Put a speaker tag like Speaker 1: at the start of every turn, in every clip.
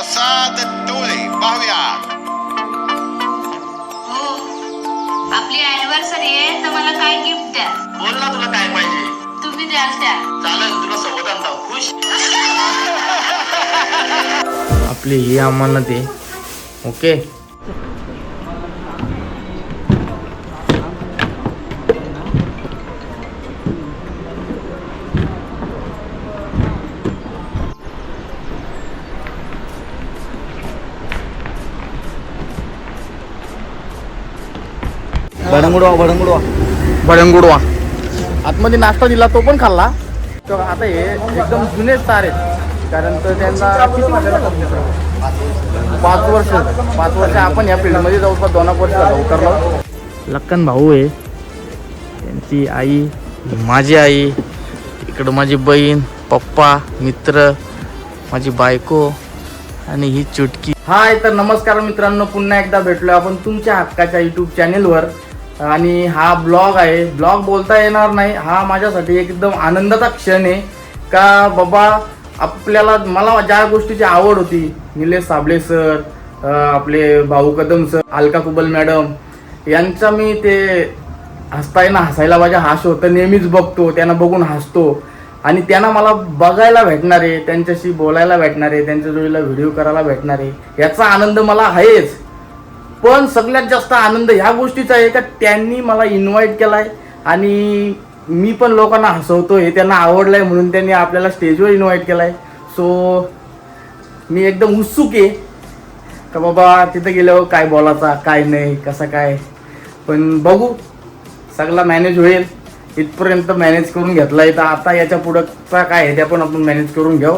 Speaker 1: प्रसाद टोळे पाहुयात.
Speaker 2: हो. आपली अॅनिव्हर्सरी आहे तर मला काय गिफ्ट द्या?
Speaker 3: बोल ना तुला काय पाहिजे.
Speaker 2: तुम्ही द्याल त्या.
Speaker 3: चालेल तुला सोबत आणता खुश?
Speaker 4: आपली ही अमानत आहे. ओके?
Speaker 5: बडंगुडवा बडंगुडवा
Speaker 4: बळंगुडवा आतमध्ये नाश्ता दिला तो पण खाल्ला. तर आता हे एकदम जुने तार आहेत. कारण तर त्यांना किती वर्ष झालं? पाच वर्ष. पाच वर्ष आपण या फील्डमध्ये जवळपास दोन वर्ष उतरलो. लक्कन भाऊ आहे. त्यांची आई माझी आई इकडं माझी बहीण पप्पा मित्र माझी बायको आणि ही चुटकी. हाय तर नमस्कार मित्रांनो. पुन्हा एकदा भेटलो आपण तुमच्या हक्काच्या युट्यूब चॅनेलवर आणि हा ब्लॉग आहे. ब्लॉग बोलता येणार नाही. हा माझ्यासाठी एकदम आनंदाचा क्षण आहे. का बाबा आपल्याला मला ज्या गोष्टीची आवड होती निलेश साबळे सर आपले भाऊ कदम सर अलका कुबल मॅडम यांचा मी ते हसताना हसायला माझ्या हास होतं. नेहमीच बघतो त्यांना बघून हसतो. आणि त्यांना मला बघायला भेटणार आहे त्यांच्याशी बोलायला भेटणार आहे त्यांच्या जोडीला व्हिडिओ करायला भेटणार आहे याचा आनंद मला आहेच. पण सगळ्यात जास्त आनंद ह्या गोष्टीचा आहे का त्यांनी मला इन्व्हाइट केलाय आणि मी पण लोकांना हसवतो हे त्यांना आवडलंय म्हणून त्यांनी आपल्याला स्टेजवर इन्व्हाइट केलाय. सो मी एकदम उत्सुक आहे का बाबा तिथं गेल्यावर काय बोलायचा काय नाही कसं काय? पण बघू सगळा मॅनेज होईल. इथपर्यंत मॅनेज करून घेतला तर आता याच्या पुढचा काय आहे त्या पण आपण मॅनेज करून घेऊ.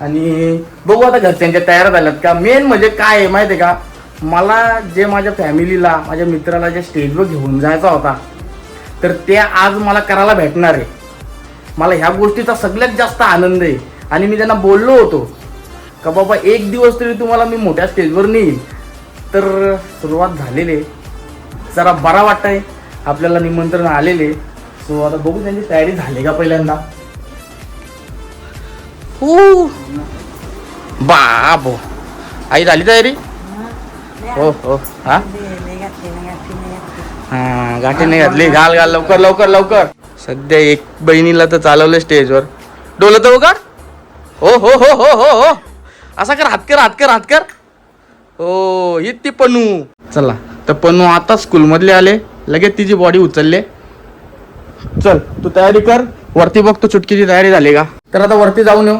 Speaker 4: आणि बघू आता घरच्यांच्या तयार झाल्यात का? मेन म्हणजे काय आहे माहिती आहे का? मला जे माझ्या फॅमिलीला माझ्या मित्राला ज्या स्टेजवर घेऊन जायचा होता तर ते आज मला करायला भेटणार आहे. मला ह्या गोष्टीचा सगळ्यात जास्त आनंद आहे. आणि मी त्यांना बोललो होतो का बाबा एक दिवस तरी तुम्हाला मी मोठ्या स्टेजवर नेईल तर सुरुवात झालेली आहे. जरा बरा वाटतंय आपल्याला निमंत्रण आलेले सो आता बघू त्यांची तयारी झाली का पहिल्यांदा? हो बाबो. आई झाली तयारी? हो हो. हा? हा गाठी नाही घातली. घाल घाल लवकर लवकर लवकर. सध्या एक बहिणीला तर चालवलं स्टेजवर. डोलत हो का हो हो हो हो हो हो. असा कर हात कर हात कर हात कर. हो ही ती पनू. चला तर पनू आता स्कूलमधले आले. लगेच तिची बॉडी उचलले. चल तू तयारी कर. वरती बघतो चुटकीची तयारी झाली का? तर आता वरती जाऊन येऊ.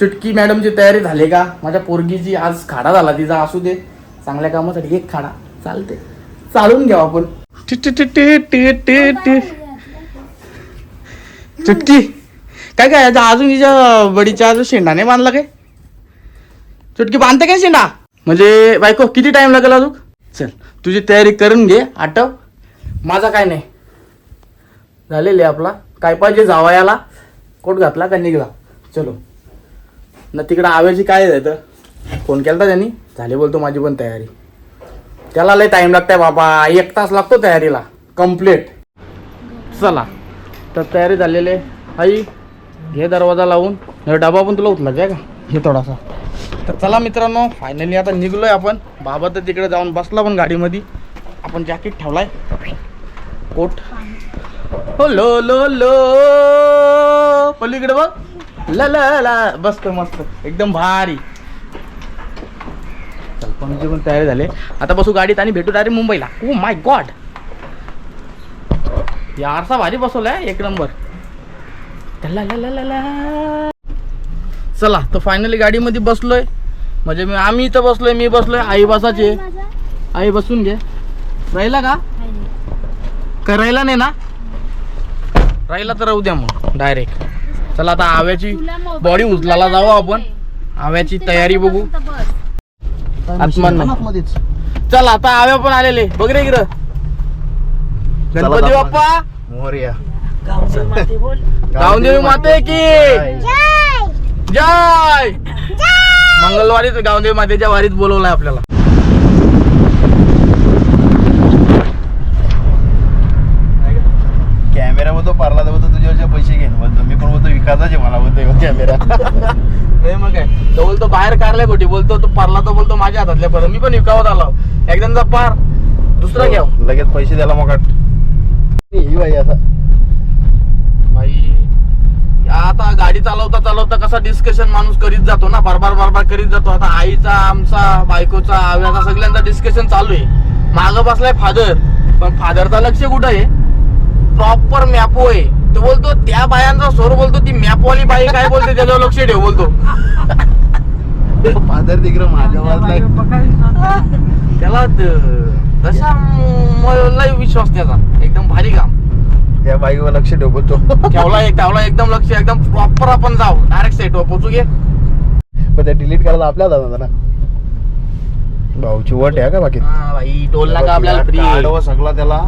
Speaker 4: चुटकी मॅडमची तयारी झाली का? माझ्या पोरगीची आज खाडा झाला तिचा असू दे. चांगल्या कामासाठी एक खाडा. चालते चालून घ्या आपण. चुटकी. काय काय आता अजून हिच्या बडीच्या अजून शेंडा नाही बांधला काय? चुटकी बांधते काय शेंडा? म्हणजे बायको किती टाइम लागेल अजून? चल तुझी तयारी करून घे आटव माझा काय नाही. झालेले आपला. काय पाहिजे जावयाला? कोट घातला का निघला? चलो. ना तिकडं आव्याची काय जायचं फोन केला त्यांनी? झाले बोलतो माझी पण तयारी. त्याला लय टाईम लागताय बाबा. एक तास लागतो तयारीला. कंप्लीट चला. तर तयारी झालेली आहे. आई घे दरवाजा लावून. डबा पण तुला उचलायचा आहे का? हे थोडासा. तर चला मित्रांनो फायनली आता निघलोय आपण. बाबा तर तिकडे जाऊन बसला पण गाडीमध्ये. आपण जॅकेट ठेवलाय. कोट. हो लो लो लो. पलीकडे बघ. ला ला बसतो मस्त. एकदम भारी. पणजी पण तयारी झाले. आता बसू गाडीत आणि भेटू डायरेक्ट मुंबईला. ओ माय गॉड या आरसा भारी बसवलाय एक नंबर. चला तर फायनली गाडीमध्ये बसलोय. म्हणजे मी आम्ही इथं बसलोय मी बसलोय आई बसाचे आई बसून घे. राहिला का? करायला नाही ना? राहिला तर राहू द्या मग डायरेक्ट चला आता आव्याची बॉडी उचलायला जाऊ आपण. आव्याची तयारी बघू. आत्मान नाही. चल आता आव्या पण आलेले. बघ रे इकडं. गणपती बाप्पा. गावदेवी माते की. जय. मंगळवारीच गावदेवी मातेच्या वारीत बोलवलंय आपल्याला.
Speaker 5: बोलतो पारला बोलतो तुझ्यावरचे पैसे घेईन. बोलतो मी पण बोलतो विकासाचे मला बोलतो कॅमेरा
Speaker 4: नाही मग काय? तो बोलतो बाहेर कारल्या गोटी. बोलतो तो पारला तो बोलतो माझ्या हातातल्या परत. मी पण विकावत आलो. एकदाचा पार. दुसरा घ्याव
Speaker 5: लगेच पैसे द्यायला मग ही बाई आता.
Speaker 4: भाई आता गाडी चालवता चालवता कसा डिस्कशन माणूस करीत जातो ना? बारबार बारबार करीत जातो. आता आईचा आमचा बायकोचा आव्याचा सगळ्यांचा डिस्कशन चालू आहे. मागं बसलाय फादर पण फादरचा लक्ष कुठं आहे? प्रॉपर मॅपो आहे तो बोलतो त्या बायांचा स्वर बोलतो ती मॅपवाली बाई काय बोलते त्याच्यावर लक्ष ठेव बोलतो.
Speaker 5: फादर तिकडे माझ्या बाजूला
Speaker 4: त्याला त- तसा म- लय विश्वास त्याचा. एकदम भारी काम.
Speaker 5: त्या बाईवर लक्ष ठेव बोलतो.
Speaker 4: ठेवला एक ठेवला एकदम लक्ष एकदम प्रॉपर आपण जाऊ. डायरेक्ट सेटवर पोचू घे.
Speaker 5: पण ते डिलीट करायला आपल्याला जाणार ना. भाऊची वट आहे का बाकी?
Speaker 4: हा भाई टोल नाका आपल्याला फ्री
Speaker 5: सगळा त्याला.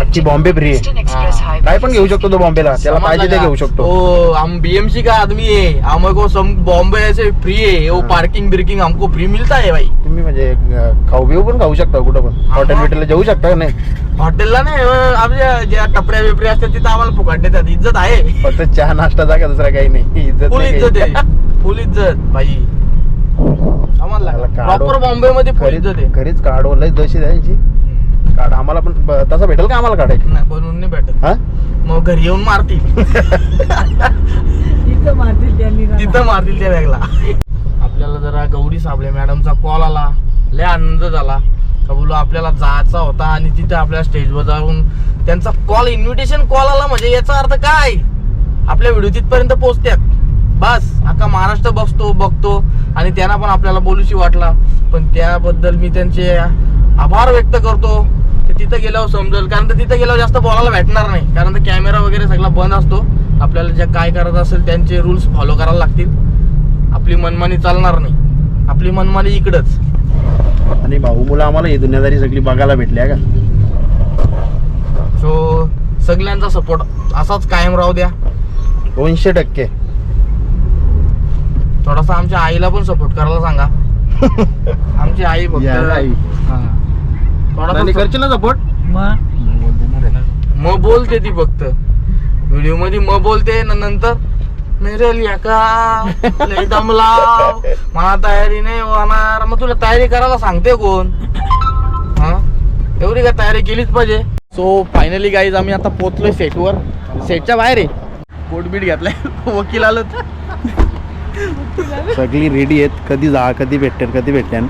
Speaker 5: आजची बॉम्बे फ्री आहे. काय पण घेऊ शकतो तो बॉम्बेला. त्याला पाहिजे ते घेऊ शकतो.
Speaker 4: ओ हम बीएमसी का आदमी है हमको सम बॉम्बे से फ्री है वो
Speaker 5: हाँ.
Speaker 4: पार्किंग बिर्किंग हमको फ्री मिलता है भाई.
Speaker 5: तुम्ही म्हणजे खाऊ बिऊ पण खाऊ शकता कुठं पण. हॉटेल बिटेलला जाऊ शकता का नाही?
Speaker 4: हॉटेलला नाही आपल्या ज्या टपऱ्या बिपऱ्या असतात तिथं आम्हाला फुकट देतात. इज्जत आहे.
Speaker 5: फक्त चहा नाश्ता जा का दुसरा काही नाही. इज्जत
Speaker 4: फुल
Speaker 5: नाही
Speaker 4: इज्जत
Speaker 5: काही.
Speaker 4: आहे. फुल इज्जत भाई.
Speaker 5: त्याला काढो.
Speaker 4: प्रॉपर बॉम्बे मध्ये फुल इज्जत आहे.
Speaker 5: घरीच काढो लय दशी द्यायची. काढ. आम्हाला पण ब- तसा भेटेल का आम्हाला काढायची?
Speaker 4: नाही बनवून नाही भेटत.
Speaker 5: हा?
Speaker 4: मग घरी येऊन मारतील.
Speaker 6: तिथं मारतील त्यांनी
Speaker 4: तिथं मारतील त्या बॅगला आपल्याला जरा गौरी साबळे मॅडमचा कॉल आला. लय आनंद झाला. का बोलू आपल्याला जायचा होता आणि तिथे आपल्या स्टेजवर जाऊन त्यांचा कॉल इन्व्हिटेशन कॉल आला म्हणजे याचा अर्थ काय? आपल्या व्हिडिओ तिथपर्यंत पोहोचत्यात. बस अख्खा महाराष्ट्र बघतो बघतो आणि त्यांना पण आपल्याला बोलूशी वाटला. पण त्याबद्दल मी त्यांचे आभार व्यक्त करतो. तिथं गेल्यावर समजेल. कारण तर तिथं गेल्यावर जास्त बोलायला भेटणार नाही. कारण तर कॅमेरा वगैरे सगळा बंद असतो. आपल्याला जे काय करायचं असेल त्यांचे रूल्स फॉलो करायला लागतील. आपली मनमानी चालणार नाही. आपली मनमानी इकडंच.
Speaker 5: आणि भाऊ मुलं आम्हाला ही दुनियादारी सगळी बघायला भेटली आहे का?
Speaker 4: सो सगळ्यांचा सपोर्ट असाच कायम राहू द्या.
Speaker 5: दोनशे टक्के.
Speaker 4: थोडासा आमच्या आईला पण सपोर्ट करायला सांगा. आमची आई फक्त
Speaker 5: या आई. करशील ना सपोर्ट.
Speaker 6: मग?
Speaker 4: म बोलते ती फक्त. व्हिडिओमध्ये म बोलते न नंतर मेरे लय दमलाव. मला तयारी नाही होणार. मग तुला तयारी करायला सांगते कोण? हा? एवढी का तयारी केलीच पाहिजे? सो फायनली गाईज आम्ही आता पोचलोय सेटवर. सेटच्या बाहेर आहे. कोटबीट घेतलाय. वकील आलं
Speaker 5: सगळी रेडी आहेत. कधी जा कधी भेटते कधी भेटते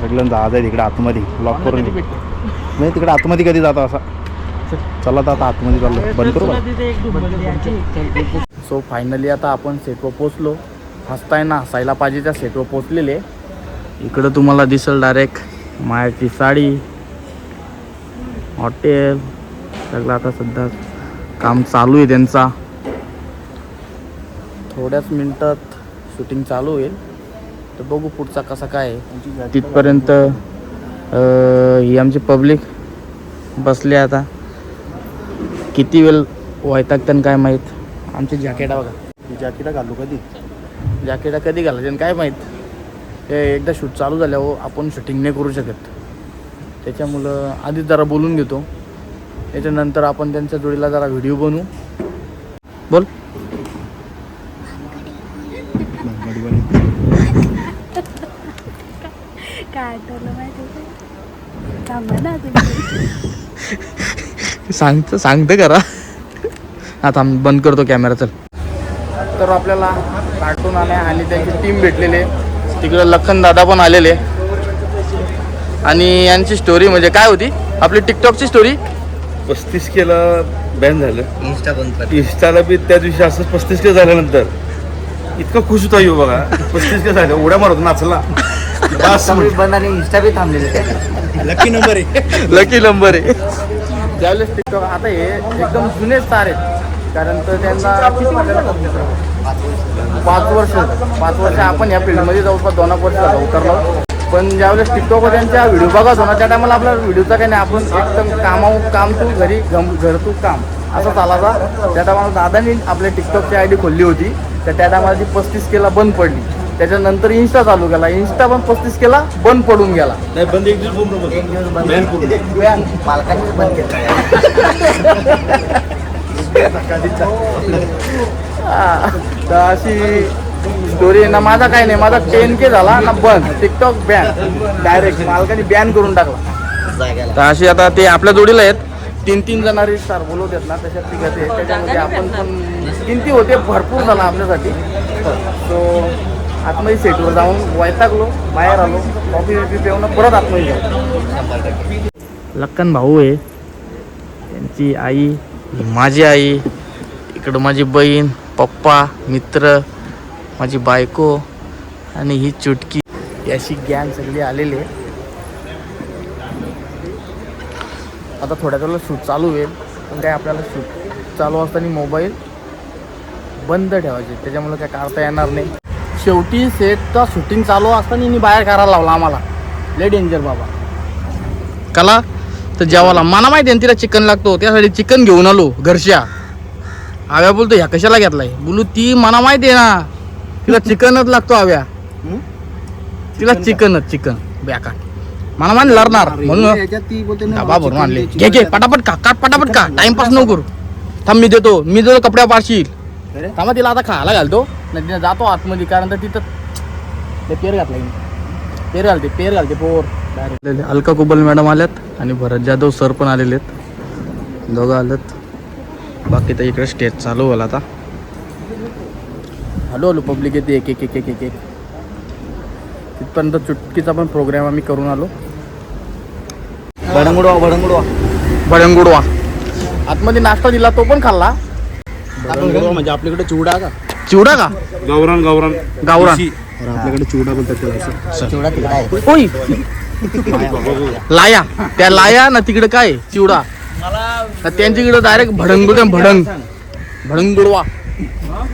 Speaker 5: सगळं जायचं आहे तिकडे आतमध्ये. लॉक करून. नाही तिकडे आतमध्ये कधी जातो असा? चला. तर आता आतमध्ये चाललो. बंद करू
Speaker 4: सो फायनली आता आपण सेटवर पोचलो हसताय ना हसायला पाहिजे त्या सेटवर पोचलेले इकडं तुम्हाला दिसल डायरेक्ट मायाची साडी हॉटेल सगळं आता सध्या काम चालू आहे त्यांचा. थोड्याच मिनटात शूटिंग चालू होईल. तर बघू पुढचा कसा काय आहे. तिथपर्यंत अं, ही आमची पब्लिक बसली आता. किती वेळ वैतागतं काय माहीत? आमची जॅकेटा बघा.
Speaker 5: जॅकेटा घालू कधी?
Speaker 4: जॅकेटा कधी घालायचे आणि काय माहीत? हे एकदा शूट चालू झाल्यावर आपण शूटिंग नाही करू शकत. त्याच्यामुळं आधीच जरा बोलून घेतो. त्याच्यानंतर आपण त्यांच्या जोडीला जरा व्हिडिओ बनवू. बोल.
Speaker 7: काय आठवलं माहिती का? थांबा ना तुम्ही.
Speaker 4: सांगतं सांगतं करा. आता आम्ही बंद करतो कॅमेरा चल. तर आपल्याला कार्टून आले आणि त्यांची टीम भेटलेली तिकडं लखन दादा पण आलेले आणि यांची स्टोरी म्हणजे काय होती? आपली टिकटॉकची स्टोरी
Speaker 8: पस्तीस केला बॅन झालं. इन्स्टा बंद इन्स्टाला बी त्या दिवशी असंच पस्तीस के झाल्यानंतर. इतका खुश होता येऊ बघा. पस्तीस के झालं उड्या मारत नाचला. बस
Speaker 5: बंद आणि इंस्टा बी थांबलेले
Speaker 8: लकी नंबर आहे.
Speaker 4: लकी नंबर आहे. ज्यावेळेस टिकटॉक आता हे एकदम जुने स्टार आहेत. कारण तर त्यांना किती पाच वर्ष. पाच वर्ष आपण या फील्डमध्ये जवळपास दोन एक वर्ष उतरलो. पण ज्यावेळेस टिकटॉकवर त्यांच्या व्हिडिओ बघत ना त्या टायमाला आपला व्हिडिओचा काही नाही. आपण एकदम कामाऊ काम तू घरी घम घर तू काम. असं चालायचा त्या टायमाला दादानी आपल्या टिकटॉकची आय डी खोलली होती. तर त्या टायमाला ती पस्तीस केला बंद पडली. त्याच्यानंतर इन्स्टा चालू केला. इन्स्टा पण पस्तीस केला बंद पडून गेला.
Speaker 8: नाही बंद एक दिवस पूर्ण बंद. Ban पूर्ण.
Speaker 5: मालकाने बंद केलं.
Speaker 4: हा, तर अशी स्टोरी ना माझा काय नाही माझा टेन के झाला ना बंद. टिकटॉक बॅन डायरेक्ट मालकाने बॅन करून टाकला. तर अशी आता ते आपल्या जोडीला आहेत. तीन तीन जण स्टार बोलवतात ना तशात ती. आहे त्याच्यामध्ये आपण पण किमती होते भरपूर झाला आपल्यासाठी. सो आतमध्ये सेटवर जाऊन वैतागलो बाहेर आलो कॉफी बिफी पिऊन परत आतमध्ये लक्कन भाऊ आहे. त्यांची आई माझी आई इकडं माझी बहीण पप्पा मित्र माझी बायको आणि ही चुटकी. अशी गॅंग सगळी आलेली. आहे आता थोड्या वेळेला शूट चालू होईल. पण काय आपल्याला शूट चालू असताना मोबाईल बंद ठेवायचे. त्याच्यामुळे काय काढता येणार नाही. शेवटी सेटचा शूटिंग चालू असताना हिने बाहेर करायला लावला आम्हाला. लय डेंजर बाबा. कला तर जेवायला मला माहिती आहे ना तिला चिकन लागतो. त्यासाठी चिकन घेऊन आलो घरच्या. आव्या बोलतो ह्या कशाला घेतलाय? बोलू ती मला माहिती आहे ना. तिला चिकनच लागतो आव्या. तिला चिकनच चिकन बॅका मला मान लढणार. म्हणून डबा भरून आणले. घे घे पटापट का काट पटापट का टाइमपास नको करू. थांब मी देतो. मी देतो कपड्या पारशील थांबा तिला आता खायला घालतो. नाही तिला जातो आतमध्ये कारण तर तिथं ते पेर घातला. पेर घालते पेर घालते पोर. डायरेक्ट अलका कुबल मॅडम आल्यात आणि भरत जाधव सर पण आलेले आहेत. दोघं आलेत. बाकी तर इकडे स्टेज चालू होला आता. हॅलो हॅलो पब्लिक येते एक एक एक एक एक एक. तिथपर्यंत चुटकीचा पण प्रोग्राम आम्ही करून आलो.
Speaker 5: भडंगुडवा भडंगुडवा
Speaker 4: भडंगुडवा आतमध्ये नाश्ता दिला तो पण खाल्ला.
Speaker 5: म्हणजे आपल्याकडे चिवडा का?
Speaker 4: चिवडा का?
Speaker 8: गावरान गावरान.
Speaker 4: गावरान.
Speaker 8: देशी.
Speaker 5: आपल्याकडे चिवडा बोलतात त्याला असं.
Speaker 4: ओय लाया त्या लाया ना तिकडे काय? चिवडा. तर त्यांच्याकडे डायरेक्ट भडंग भडंग. भडंग गुडवा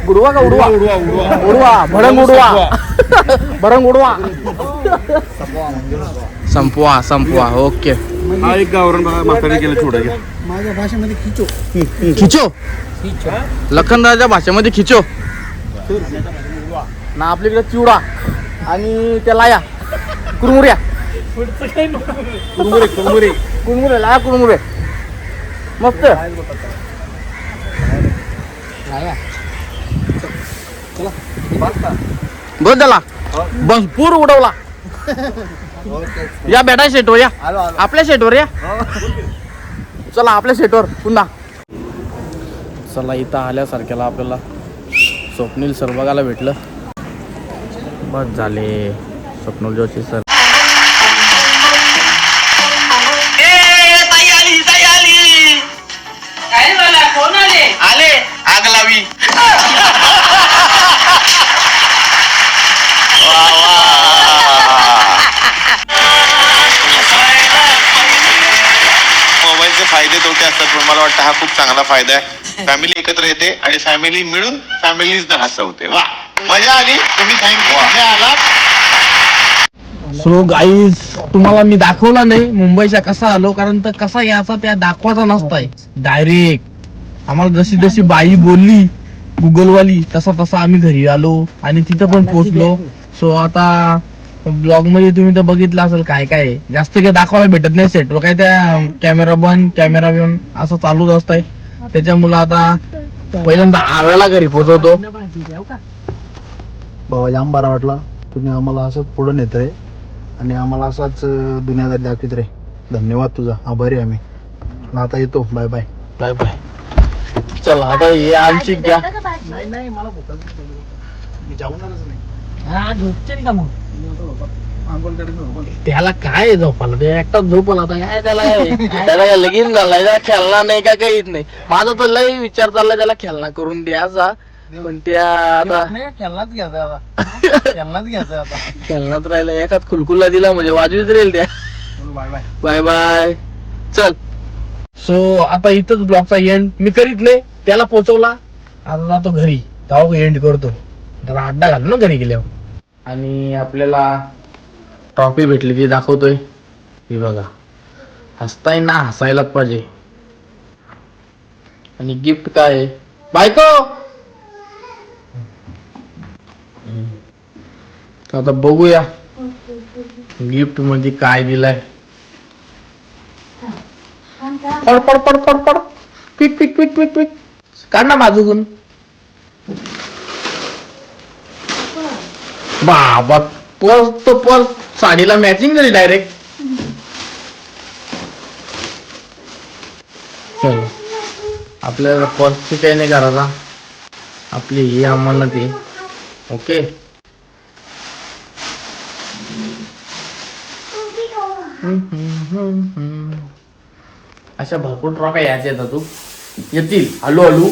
Speaker 4: गुडवा का उडवा?
Speaker 8: उडवा उडवा
Speaker 4: उडवा. भडंग उडवा. भडंग उडवा. संपवा संपवा. ओके.
Speaker 8: हा एक गावरान बघा म्हातारी केलं छोडा घ्या.
Speaker 4: खिचो. लखनराजा भाषेमध्ये खिचो. ना आपल्याकडे चिवडा आणि त्या लाया. कुरमुऱ्या.
Speaker 8: कुरमुरे कुरमुरे.
Speaker 4: कुरमुरे लाया कुरमुरे. मस्त. बस झाला. भरपूर उडवला. या बेटा शेटवर या. आपल्या शेटवर या. चला आपल्या शेटवर. पुन्हा चला इथं आल्यासारख्याला आपल्याला स्वप्नील सर बघायला भेटलं. बस झाले. स्वप्नल जोशी सर.
Speaker 1: त्याचे फायदे तोटे असतात पण मला वाटतं हा खूप चांगला फायदा आहे. फॅमिली एकत्र येते आणि फॅमिली मिळून फॅमिलीज हसवते. वा. मजा आली. तुम्ही थँक्यू आलात
Speaker 4: सो गाईज तुम्हाला मी दाखवला नाही मुंबईचा कसा आलो कारण तर कसा याचा त्या दाखवायचा नसताय डायरेक्ट आम्हाला जशी जशी बाई बोलली गुगलवाली तसा तसा आम्ही घरी आलो आणि तिथं पण पोहोचलो सो आता ब्लॉगमध्ये तुम्ही तर बघितलं असेल काय काय. आहे. जास्त काही दाखवायला भेटत नाही सेटवर काय त्या कॅमेरा बंद कॅमेरा बंद असं चालूच असतंय. त्याच्यामुळं आता पहिल्यांदा आव्याला घरी पोहोचवतो.
Speaker 5: बाबा जाम बरा वाटला. तुम्ही आम्हाला असं पुढे नेत रे. आणि आम्हाला असाच अं, दुनियादारी दाखवित रे. धन्यवाद तुझा. आभारी आहे आम्ही. आता येतो. बाय बाय
Speaker 4: बाय बाय चला आता हे आमची घ्या.
Speaker 5: मी जाऊनच नाही.
Speaker 6: हा झोपचे का मग?
Speaker 4: त्याला काय झोपाला ते एकटाच झोपला आता. काय त्याला त्याला काय लगीन झालाय? त्याला खेळणार नाही का काहीच नाही? माझा तर लय विचार चाललाय त्याला खेळणा करून द्यायचा पण त्या आता
Speaker 6: खेळलाच घ्यायचा आता. खेळलाच घ्यायचा आता.
Speaker 4: खेळण्यात राहिला. एखाद खुलखुल्ला दिला म्हणजे वाजवीत राहील त्या.
Speaker 5: Bye bye.
Speaker 4: Bye bye. चल. सो आता इथंच ब्लॉगचा एंड मी करीत नाही. त्याला पोहोचवला आता जातो घरी. जाऊ एंड करतो. त्याला अड्डा घालू ना घरी गेल्यावर. आणि आपल्याला ट्रॉफी भेटली ती दाखवतोय. ही बघा. हसताय ना हसायलाच पाहिजे. आणि गिफ्ट काय आहे? बायको! आता बघूया. गिफ्टमध्ये काय दिलाय. पड पड पड पड पड. पिक पिक पिक पिक पिक. काढ ना बाजूकून बाबा पर्स तो पर्स साडीला मॅचिंग झाली डायरेक्ट आपल्याला पर्सची काही नाही करायचा आपली ही आम्हाला आहे. ओके अशा भरपूर ट्रॉफी यायच्या येतात तू. येतील हळूहळू.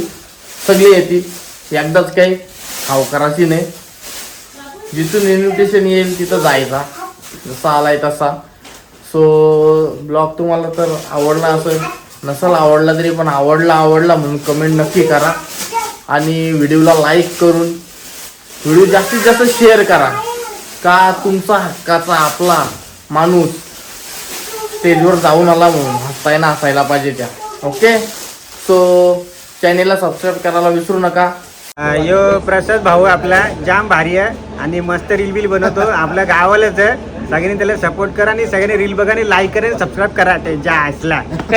Speaker 4: सगळे येतील. एकदाच काही खावकाराची नाही. जिथून इन्व्हिटेशन येईल तिथं जायचा. जसा आलाय तसा. सो ब्लॉग तुम्हाला तर आवडला असेल. नसाल आवडला तरी पण आवडला आवडला म्हणून कमेंट नक्की करा. आणि व्हिडिओला लाईक करून व्हिडिओ जास्तीत जास्त शेअर करा. का तुमचा हक्काचा आपला माणूस स्टेजवर जाऊन आला म्हणून? हसताय ना हसायला पाहिजे त्या. ओके सो चॅनेलला सबस्क्राईब करायला विसरू नका.
Speaker 9: यो प्रसाद भाऊ आपला जाम भारी आहे आणि मस्त रील बिल बनवतो. आपल्या गावालाच आहे. सगळ्यांनी त्याला सपोर्ट करा आणि सगळ्यांनी रील बघा आणि लाईक करा सबस्क्राईब करा. त्यांच्या असला